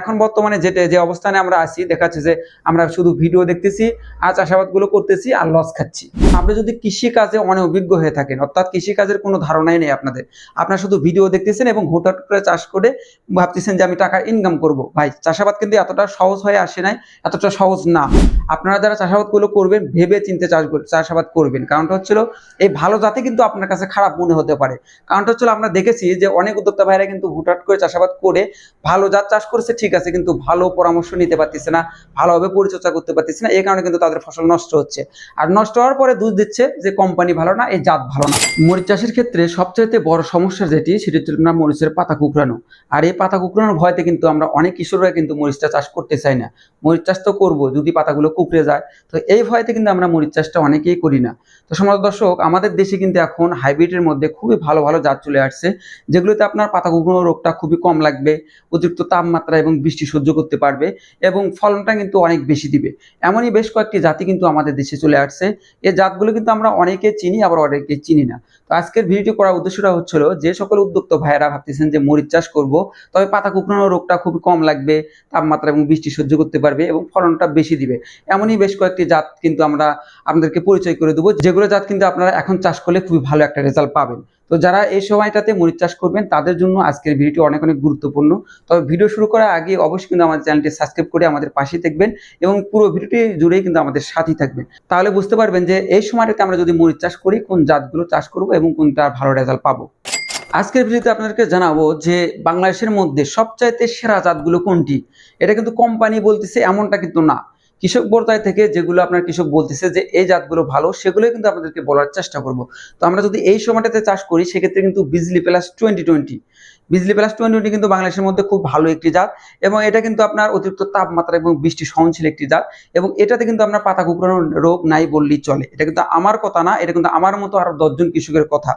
এখন বর্তমানে যেটা যে অবস্থানে আমরা আছি, দেখা যাচ্ছে যে আমরা শুধু ভিডিও দেখতেছি, আর চাষাবাদগুলো করতেছি আর লস খাচ্ছি। আপনি যদি কৃষি কাজে অনেক অভিজ্ঞ হয়ে থাকেন, অর্থাৎ কৃষি কাজের কোনো ধারণাই নেই আপনাদের, আপনারা শুধু ভিডিও দেখতেছেন এবং হুটহাট করে চাষ করে ভাবতেছেন যে আমি টাকা ইনকাম করব। ভাই, চাষাবাদ কিন্তু এতটা সহজ হয়ে আসে নাই, এতটা সহজ না। আপনারা যারা চাষাবাদগুলো করবেন, ভেবে চিনতে চাষ চাষাবাদ করবেন। কারণটা হচ্ছিল, এই ভালো জাতি কিন্তু আপনার কাছে খারাপ মনে হতে পারে। কারণটা হচ্ছিল, আমরা দেখেছি যে অনেক উদ্যোক্তা ভাইরা কিন্তু হুটহাট করে চাষাবাদ করে ভালো জাত চাষ করেছে ঠিক আছে, কিন্তু ভালো পরামর্শ নিতে পারতেছে না, ভালোভাবে পরিচর্যা করতে পারতেছে না, এই কারণে কিন্তু তাদের ফসল নষ্ট হচ্ছে। আর নষ্ট হওয়ার পরে দুধ দিচ্ছে যে, কোম্পানি ভালো না, এই জাত ভালো না। মরিচ চাষের ক্ষেত্রে সবচাইতে বড় সমস্যা যেটি, সেটি হচ্ছে আপনার মরিচের পাতা কুকড়ানো। আর এই পাতা কুকড়ানোর ভয়তে কিন্তু আমরা অনেক কিশোররা কিন্তু মরিচটা চাষ করতে চাই না। মরিচ চাষ তো করব, যদি পাতাগুলো কুকড়ে যায়, তো এই ভয়তে কিন্তু আমরা মরিচ চাষটা অনেকেই করি না। তো সমাজ দর্শক, আমাদের দেশে কিন্তু এখন হাইব্রিডের মধ্যে খুবই ভালো ভালো জাত চলে আসছে, যেগুলোতে আপনার পাতা কুকড়ানো রোগটা খুবই কম লাগবে, অতিরিক্ত তাপমাত্রা এবং বৃষ্টি সহ্য করতে পারবে এবং ফলনটা কিন্তু অনেক বেশি দিবে। এমনই বেশ কয়েকটি জাতি কিন্তু আমাদের দেশে চলে আসছে। এই জাতগুলো কিন্তু আমরা অনেকে চিনি, আবার অনেকে চিনি না। তো আজকের ভিডিওটি করার উদ্দেশ্যটা হচ্ছিল যে সকল উদ্যোক্ত ভাইয়েরা ভাবতেছেন যে মরিচ চাষ করব, তবে পাতা কুকড়ানো রোগটা খুবই কম লাগবে, তাপমাত্রা এবং বৃষ্টি সহ্য করতে পারবে এবং ফলনটা বেশি দিবে। এমনই বেশ কয়েকটি জাত কিন্তু আমরা আপনাদেরকে পরিচয় করে দেবো। যেগুলো জাত কিন্তু আপনারা এখন চাষ করলে খুবই ভালো একটা রেজাল্ট পাবেন। তো যারা এই সময়টাতে মরিচ চাষ করবেন, তাদের জন্য আজকের ভিডিওটি অনেক অনেক গুরুত্বপূর্ণ। তবে ভিডিও শুরু করার আগে অবশ্যই কিন্তু আমাদের চ্যানেলটি সাবস্ক্রাইব করে আমাদের পাশে থাকবেন এবং পুরো ভিডিওটি জুড়েই কিন্তু আমাদের সাথেই থাকবেন। তাহলে বুঝতে পারবেন যে এই সময়টাতে আমরা যদি মরিচ চাষ করি, কোন জাতগুলো চাষ করব এবং কোনটা ভালো রেজাল্ট পাবো। আজকের ভিডিওতে আপনাদেরকে জানাব যে বাংলাদেশের মধ্যে সবচাইতে সেরা জাতগুলো কোনটি? এটা কিন্তু কোম্পানি বলতেছে, এমনটা কিন্তু না। কৃষক পর্যায় থেকে যেগুলো আপনার কৃষক বলতেছে যে এই জাতগুলো ভালো, সেগুলো কিন্তু আপনাদেরকে বলার চেষ্টা করব। তো আমরা যদি এই সময়টাতে চাষ করি, সেক্ষেত্রে কিন্তু Bijli plus twenty twenty Bijli plus twenty twenty কিন্তু বাংলাদেশের মধ্যে খুব ভালো একটি জাত এবং এটা কিন্তু আপনার অতিরিক্ত তাপমাত্রা এবং বৃষ্টি সহনশীল একটি জাত এবং এটাতে কিন্তু আপনার পাতা কুকড়ানোর রোগ নাই বললেই চলে। এটা কিন্তু আমার কথা না, এটা কিন্তু আমার মতো আরও দশজন কৃষকের কথা।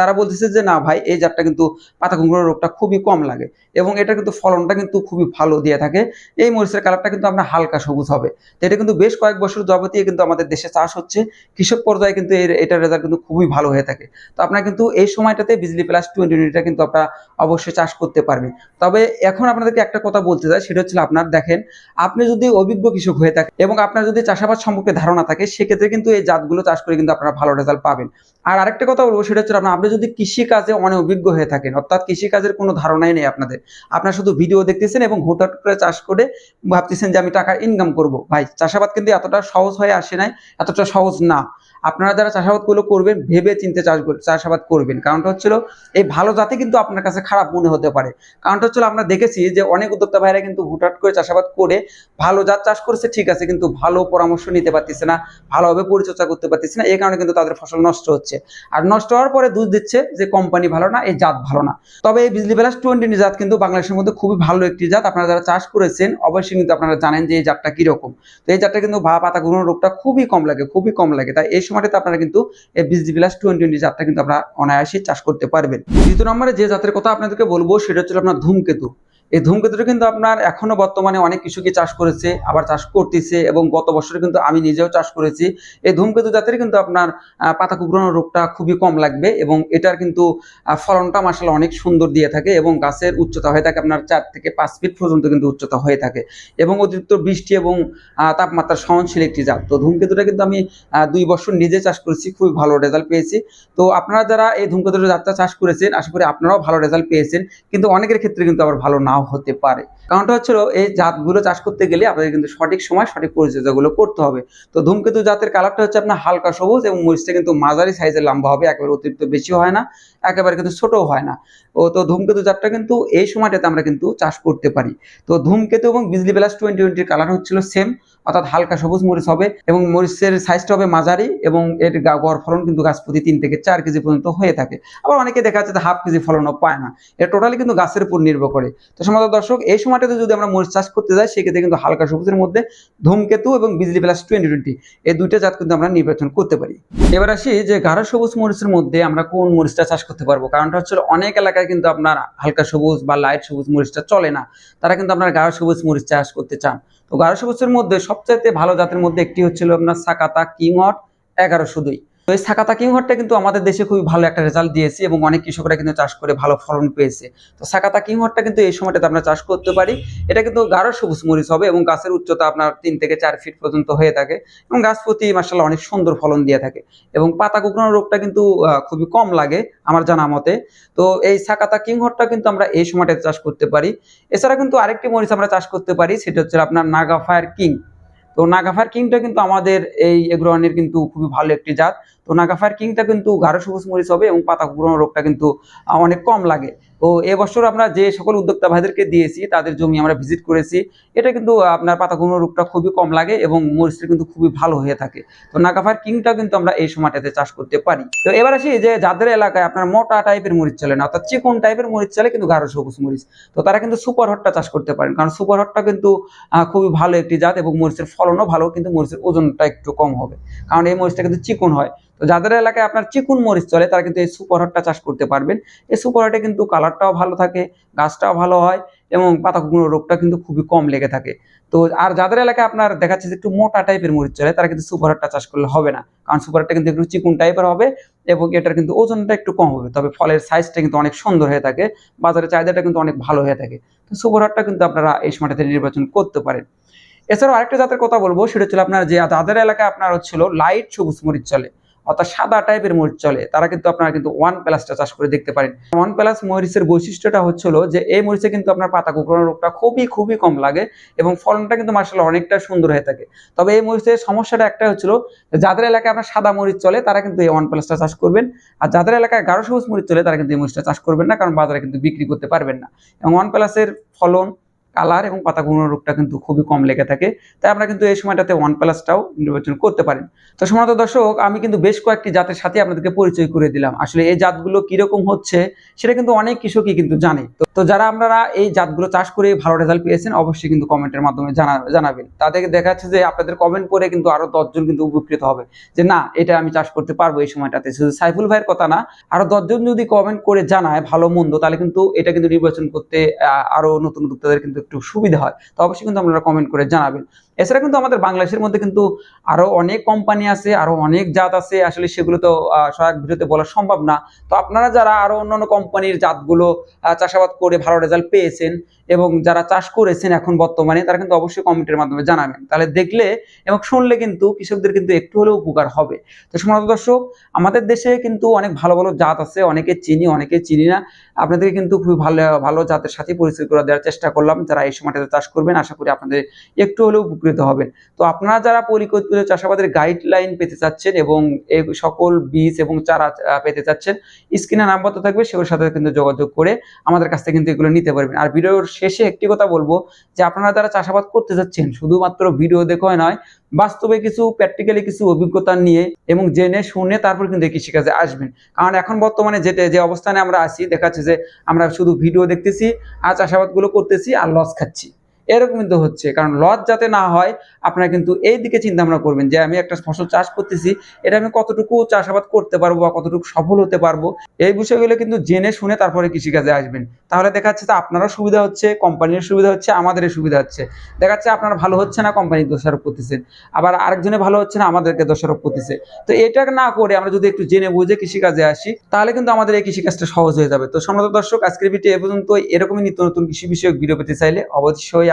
তারা বলতেছে যে, না ভাই, এই জাতটা কিন্তু পাতা কুকড়ানোর রোগটা খুবই কম লাগে এবং এটা কিন্তু ফলনটা কিন্তু খুবই ভালো দিয়ে থাকে। এই মরিচের কালারটা কিন্তু আপনার হালকা সবুজ হবে। তো এটা কিন্তু বেশ কয়েক বছর যাবতীয় কিন্তু আমাদের দেশে চাষ হচ্ছে। কৃষক পর্যায়ে কিন্তু এর, এটার রেজাল্ট কিন্তু খুবই ভালো হয়ে থাকে। তো আপনার কিন্তু এই সময়টাতে বিজলি প্লাস টোয়েন্টি টোয়েন্টিটা কিন্তু আপনারা অবশ্যই চাষ করতে পারবেন। তবে এখন আপনাদেরকে একটা কথা বলতে চাই, সেটা হচ্ছে আপনার দেখেন, আপনি যদি অভিজ্ঞ কৃষক হয়ে থাকেন এবং আপনার যদি চাষাবাদ সম্পর্কে ধারণা থাকে, সেক্ষেত্রে কিন্তু এই জাতগুলো চাষ করে কিন্তু আপনারা ভালো রেজাল্ট পাবেন। আর আরেকটা কথা বলব, সেটা হচ্ছে আপনি যদি কৃষি কাজে অনেক অভিজ্ঞ হয়ে থাকেন, অর্থাৎ কৃষি কাজের কোনো ধারণাই নেই আপনাদের, আপনার শুধু ভিডিও দেখতেছেন এবং হুটহাট করে চাষ করে ভাবতেছেন যে আমি টাকা ইনকাম করব। ভাই, চাষাবাদ কিন্তু এতটা সহজ হয়ে আসে নাই, এতটা সহজ না। আপনারা যারা চাষাবাদগুলো করবেন, ভেবে চিনতে চাষ চাষাবাদ করবেন। কারণটা হচ্ছিল, এই ভালো জাতি কিন্তু আপনার কাছে খারাপ মনে হতে পারে। কারণটা হচ্ছিল, আমরা দেখেছি যে অনেক উদ্যোক্তা ভাইরা কিন্তু হুটহাট করে চাষাবাদ করে ভালো জাত চাষ করেছে, ঠিক আছে, কিন্তু ভালো পরামর্শ নিতে পারতেছে না, ভালোভাবে পরিচর্যা করতে পারতেছে না, এই কারণে কিন্তু তাদের ফসল নষ্ট হচ্ছে। আর নষ্ট হওয়ার পরে দুধ দিচ্ছে যে কোম্পানি ভালো না, এই জাত ভালো না। তবে এই বিজলি প্লাস টোয়েন্টি জাত কিন্তু বাংলাদেশের মধ্যে খুবই ভালো একটি জাত। আপনারা যারা চাষ করেছেন, অবশ্যই কিন্তু আপনারা জানেন যে এই জাতটা কীরকম। তো এই জাতটা কিন্তু ভা পাতা ঘুরনো রোগটা খুবই কম লাগে, খুবই কম লাগে। তাই এই সময়টাতে আপনারা কিন্তু এই বিজলি প্লাস টোয়েন্টি টোয়েন্টি জাতটা কিন্তু আপনারা অনায়াসে চাষ করতে পারবেন। দ্বিতীয় নম্বরে যে জাতের কথা আপনাদেরকে বলব, সেটা হচ্ছে আপনার ধূমকেতু। এই ধূমকেতুটা কিন্তু আপনার এখনও বর্তমানে অনেক কৃষকই চাষ করেছে, আবার চাষ করতেছে এবং গত বছরে কিন্তু আমি নিজেও চাষ করেছি। এই ধূমকেতু জাতের কিন্তু আপনার পাতা কুকড়ানোর রোগটা খুবই কম লাগবে এবং এটার কিন্তু ফলনটা মাসাল অনেক সুন্দর দিয়ে থাকে এবং গাছের উচ্চতা হয়ে থাকে আপনার চার থেকে পাঁচ ফিট পর্যন্ত কিন্তু উচ্চতা হয়ে থাকে এবং অতিরিক্ত বৃষ্টি এবং তাপমাত্রা সহনশীল একটি জাত। তো ধূমকেতুটা কিন্তু আমি দুই বছর নিজে চাষ করেছি, খুবই ভালো রেজাল্ট পেয়েছি। তো আপনারা যারা এই ধূমকেতুর জাতটা চাষ করেছেন, আশা করি আপনারাও ভালো রেজাল্ট পেয়েছেন, কিন্তু অনেকের ক্ষেত্রে কিন্তু আবার ভালো নাও হতে পারে। কারণটা হচ্ছিল এই জাতগুলো চাষ করতে গেলে আপনাদের কিন্তু সঠিক সময় সঠিক পরিচর্যাগুলো করতে হবে। তো ধূমকেতু জাতের কালারটা হচ্ছে আপনার হালকা সবুজ এবং মরিচটা কিন্তু মাঝারি সাইজের লম্বা হবে, একেবারে অতিরিক্ত বেশি হয় না, একেবারে কিন্তু ছোটও হয় না। ও তো ধূমকেতু জাতটা কিন্তু এই সময়টাতে আমরা কিন্তু চাষ করতে পারি। তো ধূমকেতু এবং বিজলি প্লাস টোয়েন্টি টোয়েন্টির কালার হচ্ছিল সেম অর্থাৎ হালকা সবুজ মরিচ হবে এবং মরিচের সাইজটা হবে মাঝারি এবং এর গড় ফলন কিন্তু গাছ প্রতি তিন থেকে চার কেজি পর্যন্ত হয়ে থাকে। আবার অনেকে দেখা যাচ্ছে হাফ কেজি ফলনও পায় না। এটা টোটালি কিন্তু গাছের উপর নির্ভর করে। তো সমাজ দর্শক, এই সময়টাতে যদি আমরা মরিচ চাষ করতে যাই, সেক্ষেত্রে কিন্তু হালকা সবুজের মধ্যে ধূমকেতু এবং বিজলি প্লাস টোয়েন্টি টোয়েন্টি এই দুইটা জাত কিন্তু আমরা নির্বাচন করতে পারি। এবার আসি যে গাঢ় সবুজ মরিচের মধ্যে আমরা কোন মরিচটা চাষ করতে পারব? কারণটা হচ্ছে অনেক এলাকায় কিন্তু আপনার হালকা সবুজ বা লাইট সবুজ মরিচটা চলে না। তারা কিন্তু আপনার গাঢ় সবুজ মরিচ চাষ করতে চান। তো গাঢ় সবুজের মধ্যে সবচাইতে ভালো জাতের মধ্যে একটি হচ্ছিল আপনার সাকাতা কিংওয়াট এগারোশো দুই। তো এই সাকাতা কিংহরটা কিন্তু আমাদের দেশে খুবই ভালো একটা রেজাল্ট দিয়েছে এবং অনেক কৃষকরা কিন্তু চাষ করে ভালো ফলন পেয়েছে। তো সাকাতা কিংহরটা কিন্তু এই সময়টাতে আমরা চাষ করতে পারি। এটা কিন্তু গাঢ় সবুজ মরিচ হবে এবং গাছের উচ্চতা আপনার তিন থেকে চার ফিট পর্যন্ত হয়ে থাকে এবং গাছ প্রতি মার্শাল্লাহ অনেক সুন্দর ফলন দিয়ে থাকে এবং পাতা কুকড়ানো রোগটা কিন্তু খুবই কম লাগে আমার জানা মতে। তো এই সাকাতা কিংহরটা কিন্তু আমরা এই সময়টাতে চাষ করতে পারি। এছাড়া কিন্তু আরেকটি মরিচ আমরা চাষ করতে পারি, সেটা হচ্ছে আপনার নাগা ফায়ার কিং। তো নাগাফার কিংটা কিন্তু আমাদের এই এগ্রহণের কিন্তু খুবই ভালো একটি জাত। তো নাগাফার কিংটা কিন্তু গাঢ় সবুজ মরিচ হবে এবং পাতা কুকড়ানো রোগটা কিন্তু অনেক কম লাগে। তো এবছর আমরা যে সকল উদ্যোক্তা ভাইদেরকে দিয়েছি, তাদের জমি আমরা ভিজিট করেছি, এটা কিন্তু আপনার পাতা কুকড়ানো রোগটা খুবই কম লাগে এবং মরিচটা কিন্তু খুবই ভালো হয়ে থাকে। তো নাগাফায়ার কিংটা কিন্তু আমরা এই সময়টাতে চাষ করতে পারি। তো এবার আসি যে যাদের এলাকায় আপনার মোটা টাইপের মরিচ চলে না, অর্থাৎ চিকন টাইপের মরিচ চলে কিন্তু গাঢ় সবুজ মরিচ। তো তারা কিন্তু সুপার হটটা চাষ করতে পারেন, কারণ সুপার হটটা কিন্তু খুবই ভালো একটি জাত এবং মরিচের ফলনও ভালো, কিন্তু মরিচের ওজনটা একটু কম হবে। কারণ এই মরিচটা কিন্তু চিকন হয়। তো যাদের এলাকায় আপনার চিকুন মরিচ চলে, তারা কিন্তু এই সুপার হটটা চাষ করতে পারবেন। এই সুপার হটে কিন্তু কালারটাও ভালো থাকে, গাছটাও ভালো হয় এবং পাতা কুকুর রোগটা কিন্তু খুবই কম লেগে থাকে। তো আর যাদের এলাকায় আপনার দেখা যাচ্ছে যে একটু মোটা টাইপের মরিচ চলে, তারা কিন্তু সুপার হটটা চাষ করলে হবে না। কারণ সুপার হটটা কিন্তু একটু চিকুন টাইপের হবে এবং এটার কিন্তু ওজনটা একটু কম হবে। তবে ফলের সাইজটা কিন্তু অনেক সুন্দর হয়ে থাকে, বাজারে চাহিদাটা কিন্তু অনেক ভালো হয়ে থাকে। তো সুপার হটটা কিন্তু আপনারা এই সময়টাতে নির্বাচন করতে পারেন। এছাড়াও আরেকটা জাতের কথা বলব, সেটা হচ্ছে আপনার যে যাদের এলাকায় আপনার হচ্ছিল লাইট সবুজ মরিচ চলে অর্থাৎ সাদা টাইপের মরিচ চলে, তারা কিন্তু আপনারা কিন্তু ওয়ান প্লাসটা চাষ করে দেখতে পারেন। ওয়ান প্লাস মরিচের বৈশিষ্ট্যটা হচ্ছিল যে, এই মরিচে কিন্তু আপনার পাতা কুকড়ানো রোগটা খুবই খুবই কম লাগে এবং ফলনটা কিন্তু মার্শাল অনেকটা সুন্দর হয়ে থাকে। তবে এই মরিচের সমস্যাটা একটা হচ্ছিল যাদের এলাকায় আপনার সাদা মরিচ চলে, তারা কিন্তু এই ওয়ান প্লাসটা চাষ করবেন। আর যাদের এলাকায় গাঢ় সবুজ মরিচ চলে, তারা কিন্তু এই মরিচটা চাষ করবেন না, কারণ বাজারে কিন্তু বিক্রি করতে পারবেন না। এবং ওয়ান প্লাসের ফলন কালার এবং পাতা কুমড়ো রোগটা কিন্তু খুবই কম লেগে থাকে। তাই আমরা কিন্তু এই সময়টাতে ওয়ান প্লাসটাও নির্বাচন করতে পারেন তো সমানত দর্শক আমি কিন্তু বেশ কয়েকটি জাতের সাথে আপনাদেরকে পরিচয় করে দিলাম। আসলে এই জাতগুলো কীরকম হচ্ছে সেটা কিন্তু অনেক কৃষকই কিন্তু জানে। তো- যারা আপনারা এই জাতগুলো চাষ করে ভালো রেজাল্ট পেয়েছেন অবশ্যই কিন্তু কমেন্টের মাধ্যমে জানা জানাবেন। তাদের দেখা যাচ্ছে যে আপনাদের কমেন্ট করে কিন্তু আরও দশজন কিন্তু উপকৃত হবে। যে না এটা আমি চাষ করতে পারব এই সময়টাতে। শুধু সাইফুল ভাইয়ের কথা না আরও দশজন যদি কমেন্ট করে জানায় ভালো মন্দ তাহলে কিন্তু এটা কিন্তু নির্বাচন করতে আহ, আরও নতুন উদ্যোক্তাদের কিন্তু একটু সুবিধা হয় তো অবশ্যই কিন্তু আপনারা কমেন্ট করে জানাবেন। এছাড়া কিন্তু আমাদের বাংলাদেশের মধ্যে কিন্তু আরও অনেক কোম্পানি আছে, আরও অনেক জাত আছে। আসলে সেগুলো তো সহায়ক ভিডিওতে বলা সম্ভব না। তো আপনারা যারা আরও অন্যান্য কোম্পানির জাতগুলো চাষাবাদ করে ভালো রেজাল্ট পেয়েছেন এবং যারা চাষ করেছেন এখন বর্তমানে, তারা কিন্তু অবশ্যই কমেন্টের মাধ্যমে জানাবেন। তাহলে দেখলে এবং শুনলে কিন্তু কৃষকদের কিন্তু একটু হলেও উপকার হবে। তো সমাজ দর্শক, আমাদের দেশে কিন্তু অনেক ভালো ভালো জাত আছে, অনেকে চিনি অনেকে চিনি না। আপনাদেরকে কিন্তু খুবই ভালো ভালো জাতের সাথে পরিচয় করে দেওয়ার চেষ্টা করলাম। যারা এই সময়টাতে চাষ করবেন, আশা করি আপনাদের একটু হলেও উপকৃত হবেন। তো আপনারা যারা পরিকল্পিত চাষাবাদের গাইডলাইন পেতে চাচ্ছেন এবং এই সকল বীজ এবং চারা পেতে চাচ্ছেন স্ক্রিনে নাম্বার তো থাকবে, সেগুলোর সাথে কিন্তু যোগাযোগ করে আমাদের কাছ থেকে কিন্তু এগুলো নিতে পারবেন। আর ভিডিওর শেষে একটি কথা বলব যে আপনারা যারা চাষাবাদ করতে যাচ্ছেন শুধুমাত্র ভিডিও দেখে নয়, বাস্তবে কিছু প্র্যাকটিক্যালি কিছু অভিজ্ঞতা নিয়ে এবং জেনে শুনে তারপর কিন্তু এই কৃষিকাজে আসবেন। কারণ এখন বর্তমানে যেটা, যে অবস্থানে আমরা আছি, দেখা যাচ্ছে যে আমরা শুধু ভিডিও দেখতেছি, আর চাষাবাদগুলো করতেছি, আর লস খাচ্ছি। এরকম কিন্তু হচ্ছে। কারণ লস যাতে না হয়, আপনারা কিন্তু এই দিকে চিন্তা ভাবনা করবেন যে, আমি একটা ফসল চাষ করতেছি, এটা আমি কতটুকু চাষাবাদ করতে পারব বা কতটুকু সফল হতে পারব, এই বিষয়গুলো কিন্তু জেনে শুনে তারপরে কৃষিকাজে আসবেন। তাহলে দেখা যাচ্ছে আপনারও সুবিধা হচ্ছে কোম্পানির সুবিধা হচ্ছে, আমাদেরও সুবিধা হচ্ছে। দেখা যাচ্ছে আপনার ভালো হচ্ছে না কোম্পানির দোষারোপ করতেছেন আবার আরেকজনে ভালো হচ্ছে না, আমাদেরকে দোষারোপ করতেছে। তো এটা না করে আমরা যদি একটু জেনে বুঝে কৃষিকাজে আসি, তাহলে কিন্তু আমাদের এই কৃষিকাজটা সহজ হয়ে যাবে। তো সম্মানিত দর্শক, আজকের ভিডিও এ পর্যন্ত এরকমই নিত্য নতুন কৃষি বিষয়ক ভিডিও পেতে চাইলে অবশ্যই